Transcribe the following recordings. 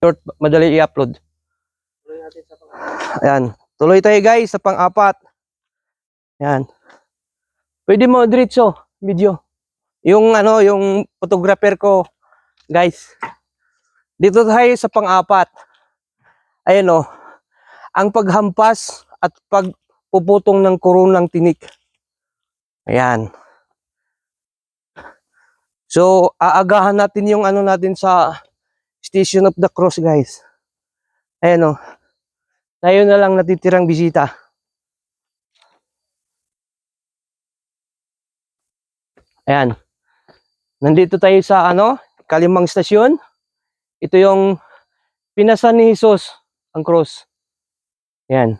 short, madali i-upload. Tuloy natin sa pang Ayan. Tuloy tayo guys sa pang-apat. Ayan. Pwede mo diretso video. Yung ano, yung photographer ko, guys. Dito tayo sa pang-apat. Ayan o. Ang paghampas at pagpuputong ng kurunang tinik. Ayan. So, aagahan natin yung ano natin sa Station of the Cross, guys. Ayan o. Tayo na lang natitirang bisita. Ayan. Nandito tayo sa ano, Kalimang Stasyon. Ito yung pinasan ni Jesus, ang cross. Ayan.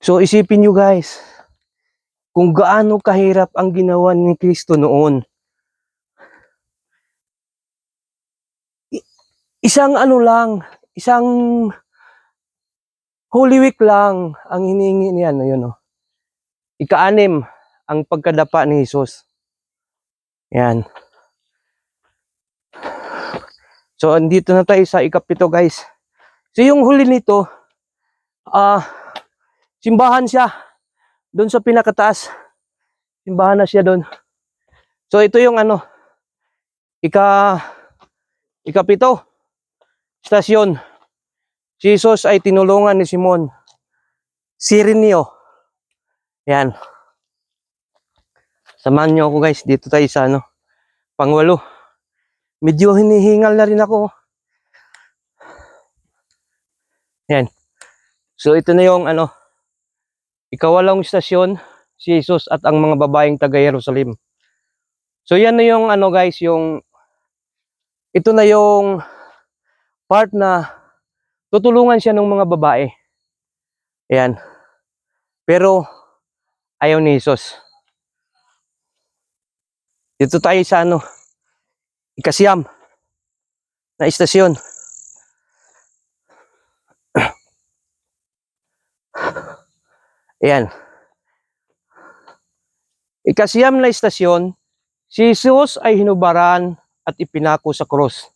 So isipin nyo guys, kung gaano kahirap ang ginawa ni Kristo noon. Isang ano lang, isang Holy Week lang ang hinihingi niya, no, yun, no. Ika-anim ang pagkadapa ni Jesus. Yan. So, andito na tayo sa ikapito, guys. So, yung huli nito, ah, simbahan siya. Doon sa pinakataas. Simbahan na siya doon. So, ito yung ano, ika, ikapito, stasyon. Si Jesus ay tinulungan ni Simon. Sirinio. Yan. Samahan niyo ako guys. Dito tayo sa ano. Pangwalo. Medyo hinihingal na rin ako. Yan. So ito na yung ano. Ikawalong stasyon. Si Jesus at ang mga babaeng taga Jerusalem. So yan na yung ano guys. Yung ito na yung part na tutulungan siya ng mga babae. Ayan. Pero, ayaw ni Jesus. Dito tayo sa ano, ikasiyam na istasyon. Ayan. Ikasiyam na istasyon, si Jesus ay hinubaran at ipinako sa krus.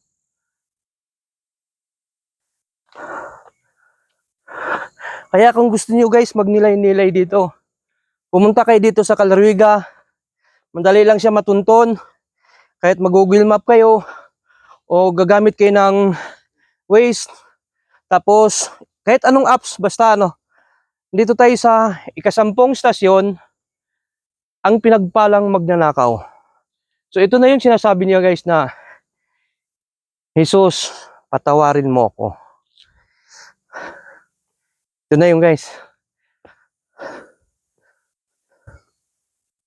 Kaya kung gusto niyo guys magnilay-nilay dito, pumunta kayo dito sa Calariga. Madali lang siya matunton. Kahit mag-google map kayo o gagamit kayo ng Waze. Tapos kahit anong apps basta ano. Dito tayo sa ikasampung stasyon ang pinagpalang magnanakaw. So ito na yung sinasabi niya guys na Jesus, patawarin mo ako. Ito na yung guys.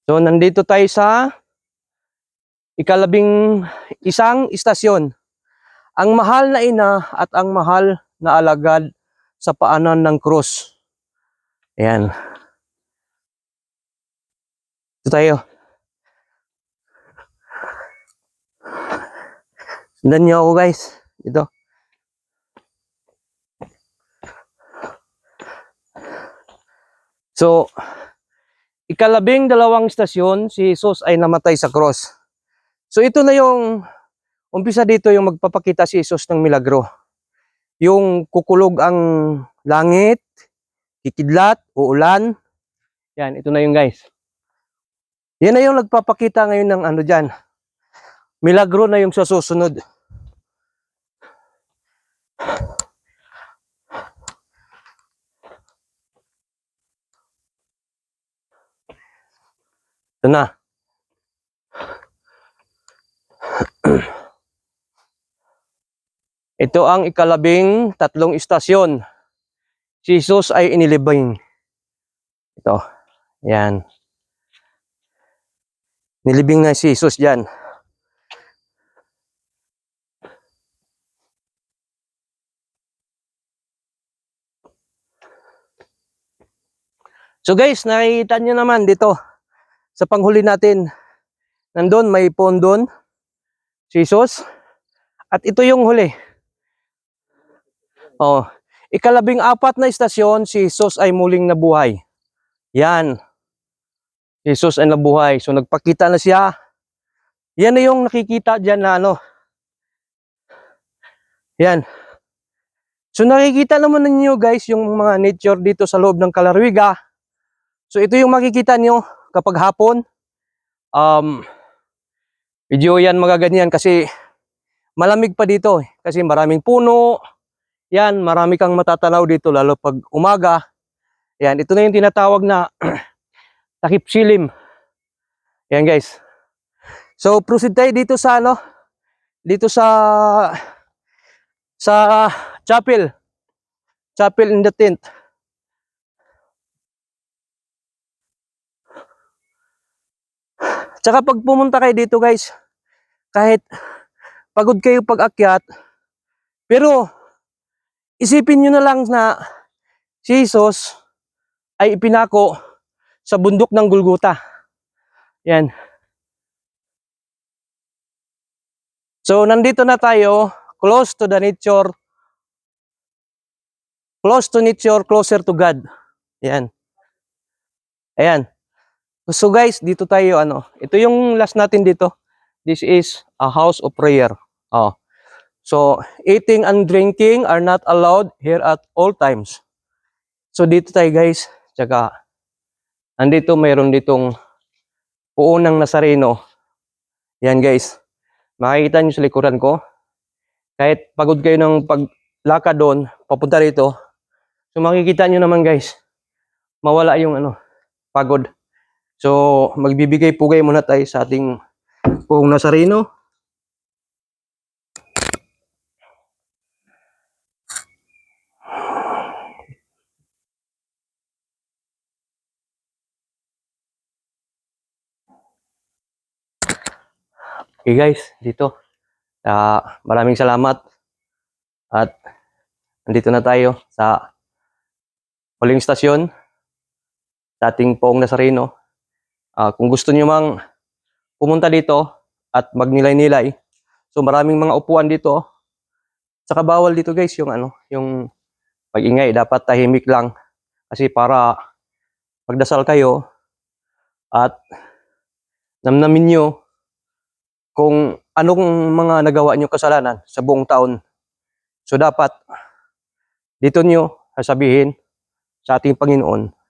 So, nandito tayo sa ikalabing isang istasyon. Ang mahal na ina at ang mahal na alagad sa paanan ng krus. Ayan. Ito tayo. Sundan niyo ako guys. Ito. So, ikalabing dalawang istasyon, si Jesus ay namatay sa cross. So, ito na yung, umpisa dito yung magpapakita si Jesus ng milagro. Yung kukulog ang langit, kikidlat, uulan. Yan, ito na yung guys. Yan na yung nagpapakita ngayon ng ano dyan. Milagro na yung sa susunod. Ito na. Ito ang ikalabing tatlong istasyon. Si Jesus ay inilibing. Ito. Yan. Nilibing na si Jesus dyan. So guys, nakikita nyo naman dito sa panghuli natin. Nandun, may pondon. Jesus. At ito yung huli. Oh, ikalabing apat na istasyon, si Jesus ay muling nabuhay. Yan. Jesus ay nabuhay. So nagpakita na siya. Yan na yung nakikita dyan na ano. Yan. So nakikita naman ninyo guys yung mga nature dito sa loob ng Kalarwiga. So ito yung makikita nyo kapag hapon. Um, video yan mga ganyan kasi malamig pa dito eh. Kasi maraming puno. Yan, marami kang matatanaw dito lalo pag umaga. Yan, ito na yung tinatawag na takip silim. Yan guys. So proceed tayo dito sa ano, dito sa sa chapel. Chapel in the tent. Tsaka pag pumunta kayo dito guys, kahit pagod kayo pag akyat, pero isipin nyo na lang na si Jesus ay ipinako sa bundok ng Gulguta. Yan. So, nandito na tayo, close to the nature, close to nature, closer to God. Yan. Ayan. So guys, dito tayo ano, ito yung last natin dito. This is a house of prayer. Oh. So, eating and drinking are not allowed here at all times. So dito tayo guys, tsaka andito mayroon ditong puunang Nazareno. Yan guys. Makikita nyo sa likuran ko. Kahit pagod kayo ng paglakad doon, papunta rito. So makikita nyo naman guys, mawala yung ano, pagod. So magbibigay pugay muna tayo sa ating puong Nazareno. Okay guys, dito. Ah, maraming salamat. At nandito na tayo sa huling stasyon sa ating Poong Nazareno. Ah, kung gusto niyo mang pumunta dito at magnilay-nilay, so maraming mga upuan dito. Saka bawal dito guys yung ano, yung pag-ingay, dapat tahimik lang kasi para magdasal kayo at namnamin nyo kung anong mga nagawa nyo kasalanan sa buong taon. So dapat dito nyo sasabihin sa ating Panginoon